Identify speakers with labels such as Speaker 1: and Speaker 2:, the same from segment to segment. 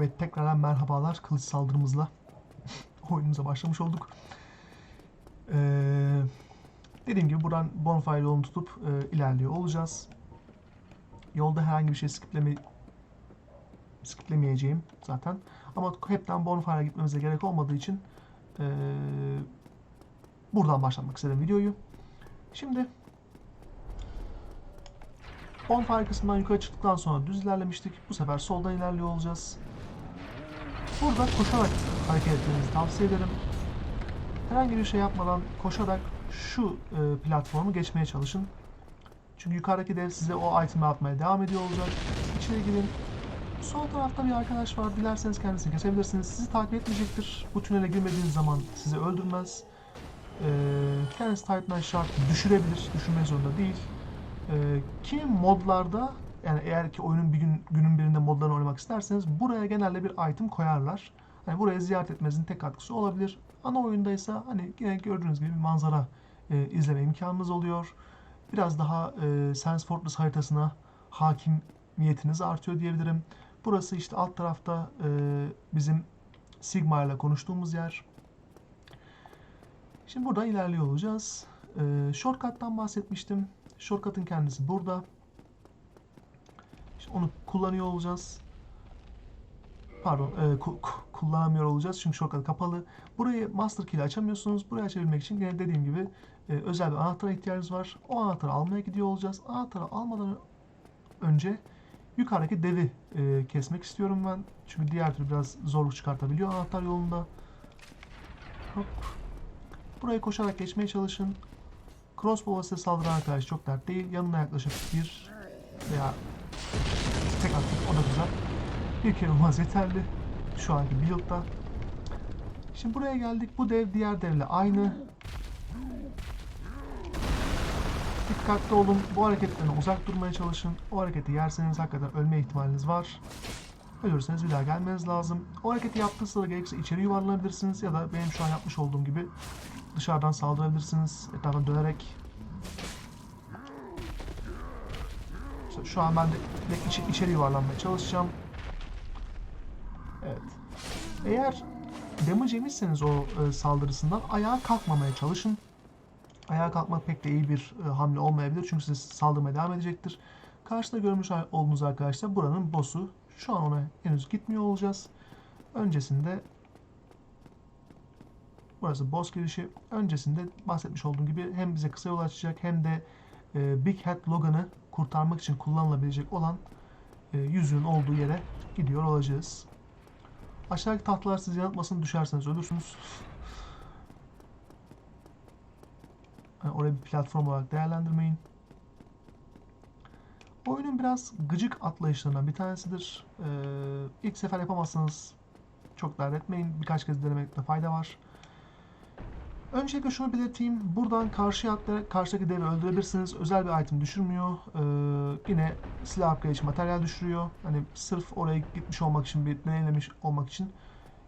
Speaker 1: Ve tekrardan merhabalar kılıç saldırımızla oyunumuza başlamış olduk. Ee, dediğim gibi buradan bonfire yolunu tutup e, ilerliyor olacağız. Yolda herhangi bir şey skipleme skiplemeyeceğim zaten. Ama hepten bonfire'a gitmemize gerek olmadığı için e, buradan başlamak istedim videoyu. Şimdi bonfire kısmından yukarı çıktıktan sonra düz ilerlemiştik. Bu sefer soldan ilerliyor olacağız. Burada koşarak hareket etmenizi tavsiye ederim. Herhangi bir şey yapmadan koşarak şu e, platformu geçmeye çalışın. Çünkü yukarıdaki dev size o item'i atmaya devam ediyor olacak. İçeri girin. Sol tarafta bir arkadaş var. Dilerseniz kendisini kesebilirsiniz. Sizi takip etmeyecektir. Bu tünele girmediğiniz zaman sizi öldürmez. E, kendisi Titan Shard düşürebilir. Düşürmek zorunda değil. E, kimi modlarda yani eğer ki oyunun bir gün günün birinde modlarını oynamak isterseniz buraya genelde bir item koyarlar. Hani buraya ziyaret etmenizin tek katkısı olabilir. Ana oyundaysa hani yine gördüğünüz gibi bir manzara e, izleme imkanınız oluyor. Biraz daha e, Sense Fortress haritasına hakimiyetiniz artıyor diyebilirim. Burası işte alt tarafta e, bizim Sigma ile konuştuğumuz yer. Şimdi buradan ilerliyor olacağız. E, shortcut'tan bahsetmiştim. Shortcut'ın kendisi burada. İşte onu kullanıyor olacağız. Pardon, e, ku- ku- kullanamıyor olacağız çünkü shortcut kapalı. Burayı master key ile açamıyorsunuz. Burayı açabilmek için yine dediğim gibi e, özel bir anahtara ihtiyacınız var. O anahtarı almaya gidiyor olacağız. Anahtarı almadan önce yukarıdaki devi e, kesmek istiyorum ben. Çünkü diğer türlü biraz zorluk çıkartabiliyor anahtar yolunda. Hop. Burayı koşarak geçmeye çalışın. Crossbow'a size saldıran arkadaş çok dert değil. Yanına yaklaşıp bir veya tek attık o da güzel. Bir kere olmaz yeterli. Şu anki build'da. Şimdi buraya geldik. Bu dev diğer devle aynı. Dikkatli olun. Bu hareketlerden uzak durmaya çalışın. O hareketi yerseniz hakikaten ölme ihtimaliniz var. Ölürseniz bir daha gelmeniz lazım. O hareketi yaptığı sırada gerekirse içeri yuvarlanabilirsiniz ya da benim şu an yapmış olduğum gibi dışarıdan saldırabilirsiniz. Etrafa dönerek. İşte şu an ben de içeri yuvarlanmaya çalışacağım. Evet. Eğer damage yemişseniz o e, saldırısından ayağa kalkmamaya çalışın. Ayağa kalkmak pek de iyi bir e, hamle olmayabilir çünkü size saldırmaya devam edecektir. Karşıda görmüş olduğunuz arkadaşlar buranın boss'u. Şu an ona henüz gitmiyor olacağız. Öncesinde burası boss girişi. Öncesinde bahsetmiş olduğum gibi hem bize kısa yol açacak hem de e, Big Hat Logan'ı kurtarmak için kullanılabilecek olan e, yüzüğün olduğu yere gidiyor olacağız. Aşağıdaki tahtalar sizi yanıltmasın düşerseniz ölürsünüz. Yani orayı bir platform olarak değerlendirmeyin. Oyunun biraz gıcık atlayışlarından bir tanesidir. Ee, ilk sefer yapamazsanız çok dert etmeyin. Birkaç kez denemekte fayda var. Öncelikle şunu belirteyim. Buradan karşıya atlayarak karşıdaki devi öldürebilirsiniz. Özel bir item düşürmüyor. Ee, yine silah upgrade için materyal düşürüyor. Hani sırf oraya gitmiş olmak için, bir deneyimlemiş olmak için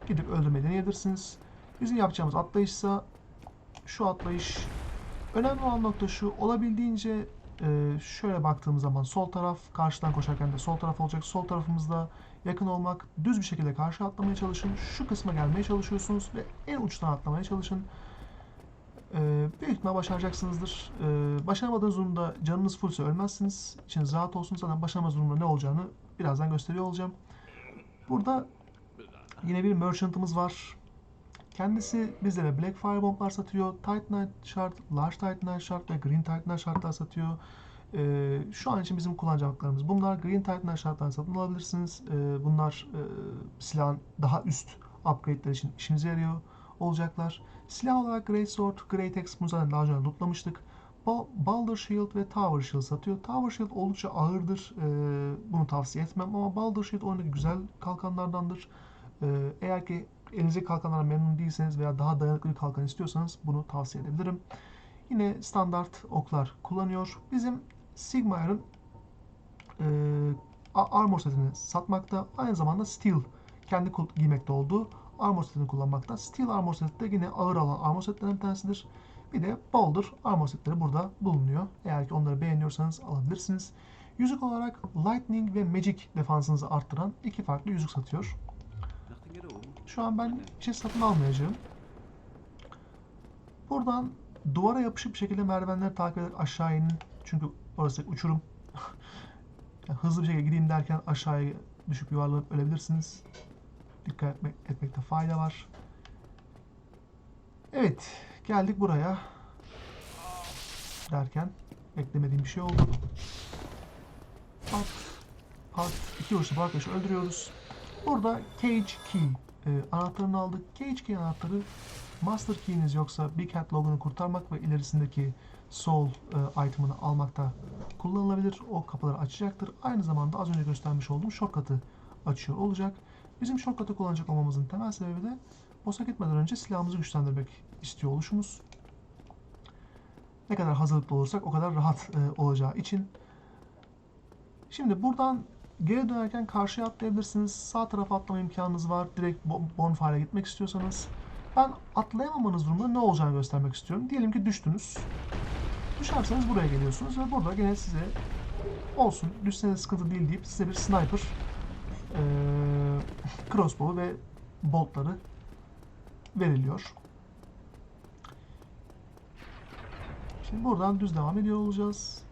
Speaker 1: gidip öldürmeyi deneyebilirsiniz. Bizim yapacağımız atlayışsa şu atlayış. Önemli olan nokta şu. Olabildiğince e, şöyle baktığımız zaman sol taraf karşıdan koşarken de sol taraf olacak. Sol tarafımızda yakın olmak. Düz bir şekilde karşı atlamaya çalışın. Şu kısma gelmeye çalışıyorsunuz ve en uçtan atlamaya çalışın. Ee, büyük ihtimal başaracaksınızdır. Ee, başaramadığınız durumda canınız fullse ölmezsiniz. İçiniz rahat olsun. Zaten başaramadığınız durumda ne olacağını birazdan gösteriyor olacağım. Burada yine bir merchant'ımız var. Kendisi bizlere Black Fire bomblar satıyor. Titanite Shard, Large Titanite Shard ve Green Titanite Shard'lar satıyor. Ee, şu an için bizim kullanacaklarımız bunlar. Green Titanite Shard'lar satın alabilirsiniz. Ee, bunlar e, silahın daha üst upgrade'ler için işinize yarıyor olacaklar. Silah olarak Great Sword, Great Axe zaten daha önce lootlamıştık. Ba- Baldur Shield ve Tower Shield satıyor. Tower Shield oldukça ağırdır. Bunu tavsiye etmem ama Baldur Shield oyundaki güzel kalkanlardandır. Eğer ki elinizdeki kalkanlara memnun değilseniz veya daha dayanıklı bir kalkan istiyorsanız bunu tavsiye edebilirim. Yine standart oklar kullanıyor. Bizim Sigmar'ın e, armor setini satmakta. Aynı zamanda steel kendi giymekte olduğu armor setini kullanmakta. Steel armor seti de yine ağır olan armor setlerinden bir tanesidir. Bir de Boulder armor setleri burada bulunuyor. Eğer ki onları beğeniyorsanız alabilirsiniz. Yüzük olarak Lightning ve Magic defansınızı arttıran iki farklı yüzük satıyor. Şu an ben bir şey satın almayacağım. Buradan duvara yapışık bir şekilde merdivenleri takip ederek aşağı inin. Çünkü orası uçurum. Yani hızlı bir şekilde gideyim derken aşağıya düşüp yuvarlanıp ölebilirsiniz. Dikkat etmek, etmekte fayda var. Evet, geldik buraya. Derken beklemediğim bir şey oldu. Pat, iki vuruşta bu arkadaşı öldürüyoruz. Burada Cage Key e, anahtarını aldık. Cage Key anahtarı Master Key'iniz yoksa Big Hat logo'nu kurtarmak ve ilerisindeki Soul e, item'ını almakta kullanılabilir. O kapıları açacaktır. Aynı zamanda az önce göstermiş olduğum shortcut'ı açıyor olacak. Bizim shortcut'ı kullanacak olmamızın temel sebebi de boss'a gitmeden önce silahımızı güçlendirmek istiyor oluşumuz. Ne kadar hazırlıklı olursak o kadar rahat e, olacağı için. Şimdi buradan geri dönerken karşıya atlayabilirsiniz. Sağ tarafa atlama imkanınız var. Direkt bo- bonfire'a gitmek istiyorsanız. Ben atlayamamanız durumunda ne olacağını göstermek istiyorum. Diyelim ki düştünüz. Düşerseniz buraya geliyorsunuz ve burada gene size olsun düşseniz sıkıntı değil deyip size bir sniper eee crossbow ve boltları veriliyor. Şimdi buradan düz devam ediyor olacağız.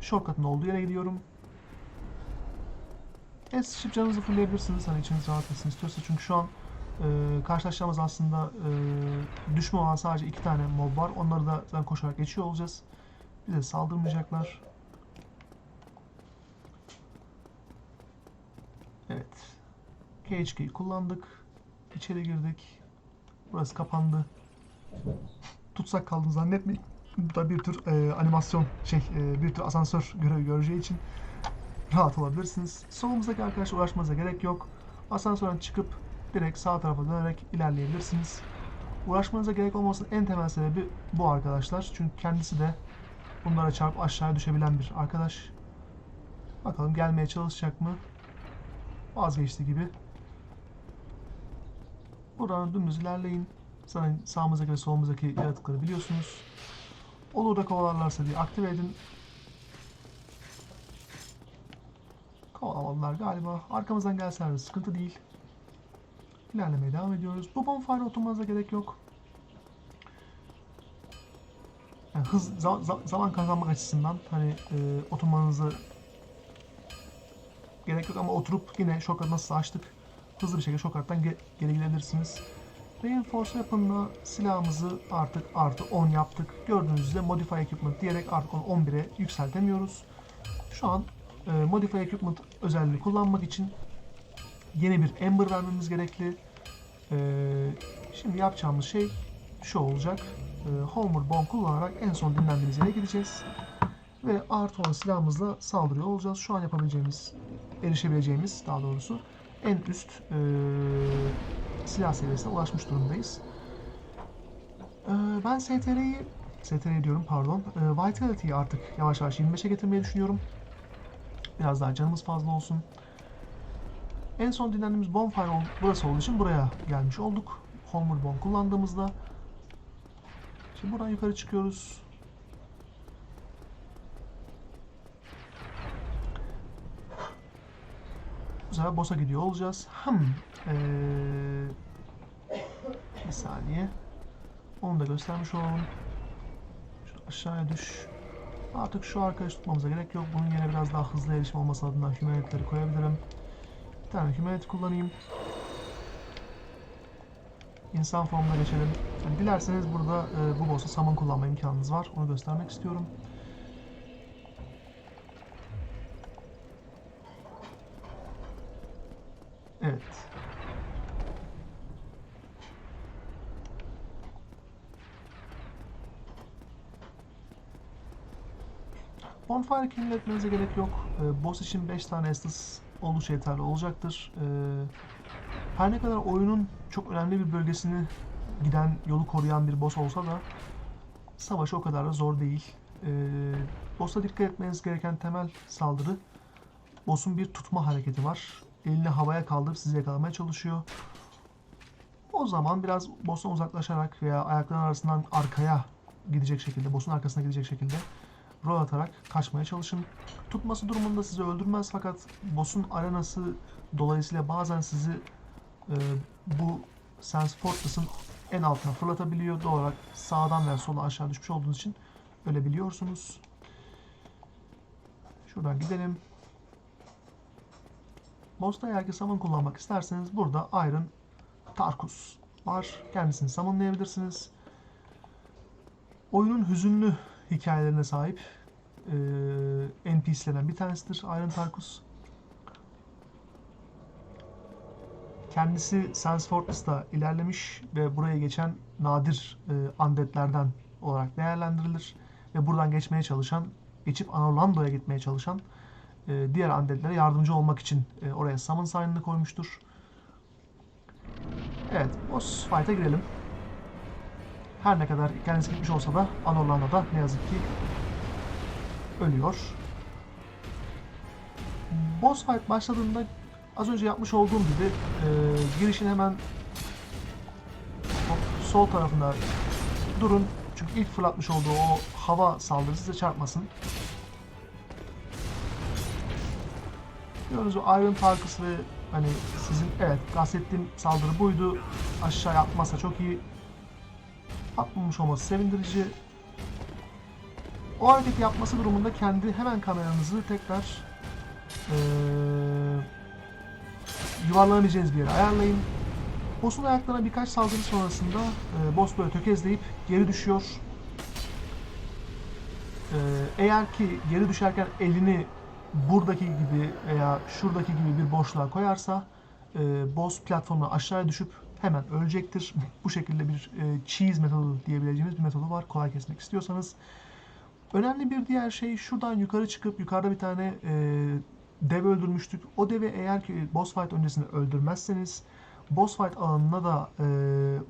Speaker 1: Shortcut'ın olduğu yere gidiyorum. Es şıp canınızı fullleyebilirsiniz hani içiniz rahat etsin istiyorsa çünkü şu an e, karşılaşacağımız aslında e, düşme olan sadece iki tane mob var. Onları da zaten koşarak geçiyor olacağız. Bize saldırmayacaklar. Evet. KHK'yi kullandık. İçeri girdik. Burası kapandı. Tutsak kaldım zannetmeyin. Da bir tür e, animasyon şey e, bir tür asansör görevi göreceği için rahat olabilirsiniz. Solumuzdaki arkadaşla uğraşmanıza gerek yok. Asansörden çıkıp direkt sağ tarafa dönerek ilerleyebilirsiniz. Uğraşmanıza gerek olmasının en temel sebebi bu arkadaşlar. Çünkü kendisi de bunlara çarpıp aşağıya düşebilen bir arkadaş. Bakalım gelmeye çalışacak mı? Vazgeçti gibi. Buradan dümdüz ilerleyin. Zaten sağımızdaki ve solumuzdaki yaratıkları biliyorsunuz. Olur da kovalarlarsa diye aktive edin. Kovalamadılar galiba. Arkamızdan gelseler de sıkıntı değil. İlerlemeye devam ediyoruz. Bu bonfire oturmanıza gerek yok. Yani hız, za- za- zaman kazanmak açısından hani e, oturmanızı gerek yok ama oturup yine shortcut nasıl açtık hızlı bir şekilde shortcut'tan ge- geri gidebilirsiniz. Reinforce Weapon'la silahımızı artık artı 10 yaptık. Gördüğünüz üzere Modify Equipment diyerek artık onu 11'e yükseltemiyoruz. Şu an e, Modify Equipment özelliğini kullanmak için yeni bir Ember vermemiz gerekli. E, şimdi yapacağımız şey şu olacak. E, Homer Bomb kullanarak en son dinlendiğimiz yere gideceğiz. Ve artı 10 silahımızla saldırıyor olacağız. Şu an yapabileceğimiz, erişebileceğimiz daha doğrusu en üst e, silah seviyesine ulaşmış durumdayız. E, ben STR'yi STR diyorum pardon. E, Vitality'yi artık yavaş yavaş 25'e getirmeyi düşünüyorum. Biraz daha canımız fazla olsun. En son dinlendiğimiz bonfire burası olduğu için buraya gelmiş olduk. Homer Bomb kullandığımızda. Şimdi buradan yukarı çıkıyoruz. Bu sefer boss'a gidiyor olacağız. Hmm. Ee, bir saniye. Onu da göstermiş olalım. Şu aşağıya düş. Artık şu arkadaşı tutmamıza gerek yok. Bunun yerine biraz daha hızlı erişim olması adına humanity'leri koyabilirim. Bir tane humanity kullanayım. İnsan formuna geçelim. Yani dilerseniz burada e, bu boss'a summon kullanma imkanınız var. Onu göstermek istiyorum. Evet. Bonfire kill etmenize gerek yok. Ee, boss için 5 tane Estus oldukça yeterli olacaktır. Ee, her ne kadar oyunun çok önemli bir bölgesini giden, yolu koruyan bir boss olsa da savaşı o kadar da zor değil. Ee, boss'a dikkat etmeniz gereken temel saldırı boss'un bir tutma hareketi var. Elini havaya kaldırıp sizi yakalamaya çalışıyor. O zaman biraz boss'tan uzaklaşarak veya ayakların arasından arkaya gidecek şekilde, boss'un arkasına gidecek şekilde rol atarak kaçmaya çalışın. Tutması durumunda sizi öldürmez fakat boss'un arenası dolayısıyla bazen sizi e, bu Sense Fortress'ın en altına fırlatabiliyor. Doğal olarak sağdan veya sola aşağı düşmüş olduğunuz için ölebiliyorsunuz. Şuradan gidelim. Boss'ta eğer ki summon kullanmak isterseniz burada Iron Tarkus var. Kendisini summonlayabilirsiniz. Oyunun hüzünlü hikayelerine sahip e, NPC'lerden bir tanesidir Iron Tarkus. Kendisi Sans Fortress'ta ilerlemiş ve buraya geçen nadir e, undead'lerden olarak değerlendirilir. Ve buradan geçmeye çalışan, geçip Anorlando'ya gitmeye çalışan e, diğer undead'lere yardımcı olmak için e, oraya summon sign'ını koymuştur. Evet, boss fight'a girelim. Her ne kadar kendisi gitmiş olsa da Anorlando'da ne yazık ki ölüyor. Boss fight başladığında az önce yapmış olduğum gibi e, girişin hemen sol tarafında durun. Çünkü ilk fırlatmış olduğu o hava saldırısı size çarpmasın. Gördüğünüz o Iron Tarkus ve hani sizin evet bahsettiğim saldırı buydu. Aşağı atmasa çok iyi. Atmamış olması sevindirici. O hareketi yapması durumunda kendi hemen kameranızı tekrar eee yuvarlanabileceğiniz bir yere ayarlayın. Boss'un ayaklarına birkaç saldırı sonrasında e, boss böyle tökezleyip geri düşüyor. E, eğer ki geri düşerken elini buradaki gibi veya şuradaki gibi bir boşluğa koyarsa e, boss platformuna aşağıya düşüp hemen ölecektir. Bu şekilde bir e, cheese metodu diyebileceğimiz bir metodu var kolay kesmek istiyorsanız. Önemli bir diğer şey şuradan yukarı çıkıp yukarıda bir tane e, dev öldürmüştük. O devi eğer ki boss fight öncesinde öldürmezseniz boss fight alanına da e,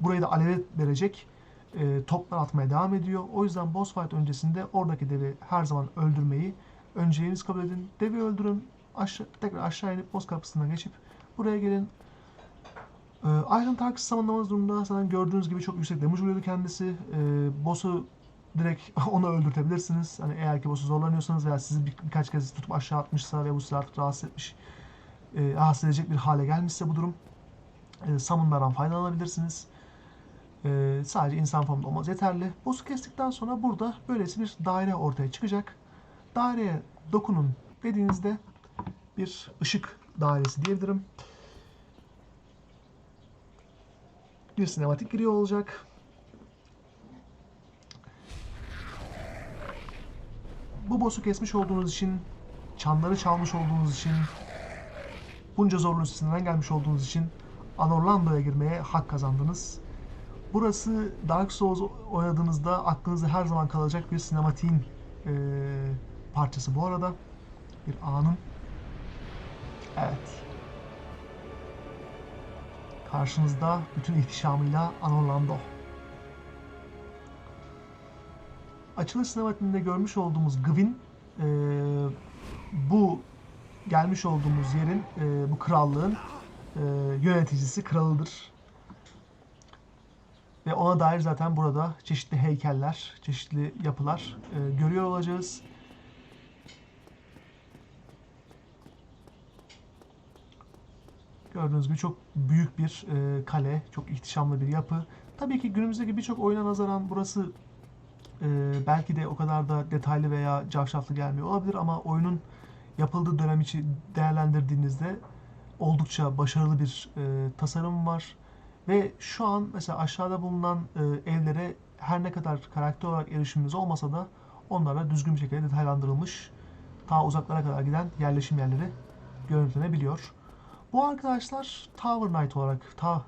Speaker 1: burayı da aleve verecek e, toplar atmaya devam ediyor. O yüzden boss fight öncesinde oradaki devi her zaman öldürmeyi önceliğiniz kabul edin. Devi öldürün. Aşağı, tekrar aşağı inip boss kapısından geçip buraya gelin. E, Iron Tarkus samanlamanız durumunda zaten gördüğünüz gibi çok yüksek damage vuruyordu kendisi. E, boss'u direkt onu öldürtebilirsiniz. Hani eğer ki boss'u zorlanıyorsanız veya sizi bir, birkaç kez tutup aşağı atmışsa ve bu sizi artık rahatsız etmiş, e, rahatsız edecek bir hale gelmişse bu durum e, summonlardan faydalanabilirsiniz. E, sadece insan formunda olmaz yeterli. Boss'u kestikten sonra burada böylesi bir daire ortaya çıkacak. Daireye dokunun dediğinizde bir ışık dairesi diyebilirim. Bir sinematik giriyor olacak. Bu boss'u kesmiş olduğunuz için, çanları çalmış olduğunuz için, bunca zorluğun üstesinden gelmiş olduğunuz için Anorlando'ya girmeye hak kazandınız. Burası Dark Souls oynadığınızda aklınızda her zaman kalacak bir sinematiğin e, parçası bu arada. Bir anın. Evet. Karşınızda bütün ihtişamıyla Anorlando. açılış sinematiğinde görmüş olduğumuz Gwyn e, bu gelmiş olduğumuz yerin e, bu krallığın e, yöneticisi kralıdır. Ve ona dair zaten burada çeşitli heykeller, çeşitli yapılar e, görüyor olacağız. Gördüğünüz gibi çok büyük bir e, kale, çok ihtişamlı bir yapı. Tabii ki günümüzdeki birçok oyuna nazaran burası e, belki de o kadar da detaylı veya cafcaflı gelmiyor olabilir ama oyunun yapıldığı dönem için değerlendirdiğinizde oldukça başarılı bir e, tasarım var. Ve şu an mesela aşağıda bulunan e, evlere her ne kadar karakter olarak erişimimiz olmasa da onlara düzgün bir şekilde detaylandırılmış ta uzaklara kadar giden yerleşim yerleri görüntülenebiliyor. Bu arkadaşlar Tower Knight olarak ta,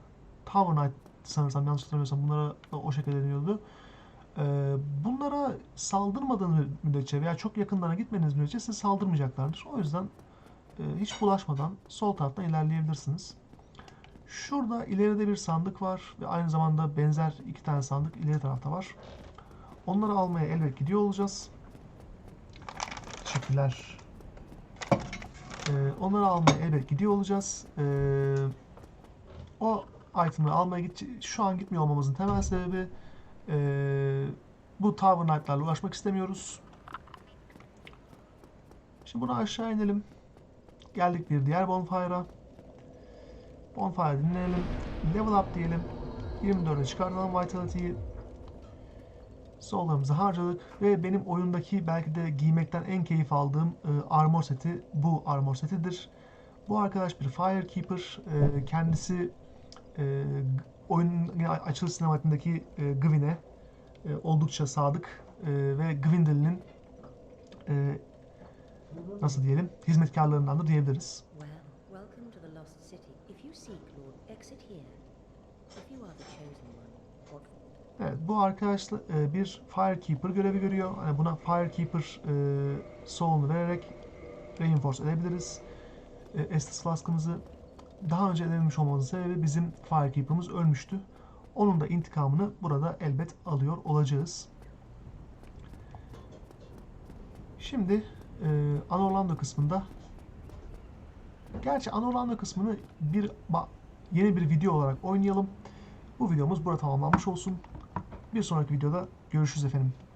Speaker 1: Tower Knight sanırsam yanlış hatırlamıyorsam bunlara o şekilde deniyordu. Ee, bunlara saldırmadığınız müddetçe veya çok yakınlarına gitmediğiniz müddetçe size saldırmayacaklardır. O yüzden e, hiç bulaşmadan sol taraftan ilerleyebilirsiniz. Şurada ileride bir sandık var ve aynı zamanda benzer iki tane sandık ileri tarafta var. Onları almaya elbet gidiyor olacağız. Teşekkürler. Ee, onları almaya elbet gidiyor olacağız. Ee, o itemleri almaya git şu an gitmiyor olmamızın temel sebebi ee, bu Tower Knight'larla uğraşmak istemiyoruz. Şimdi bunu aşağı inelim. Geldik bir diğer bonfire'a. Bonfire dinleyelim. Level up diyelim. 24'e çıkartalım Vitality'yi. Sollarımızı harcadık ve benim oyundaki belki de giymekten en keyif aldığım e, armor seti bu armor setidir. Bu arkadaş bir Firekeeper. E, kendisi e, oyunun açılış sinematindeki e, Gwyn'e e, oldukça sadık e, ve Gwyndolinin e, nasıl diyelim hizmetkarlarından da diyebiliriz. Evet, bu arkadaşla e, bir Firekeeper görevi görüyor. Hani buna Firekeeper e, soul'unu vererek reinforce edebiliriz. E, Estus Flask'ımızı daha önce edememiş olmamızın sebebi bizim Firekeeper'ımız ölmüştü. Onun da intikamını burada elbet alıyor olacağız. Şimdi e, Anorlando kısmında Gerçi Anorlando kısmını bir yeni bir video olarak oynayalım. Bu videomuz burada tamamlanmış olsun. Bir sonraki videoda görüşürüz efendim.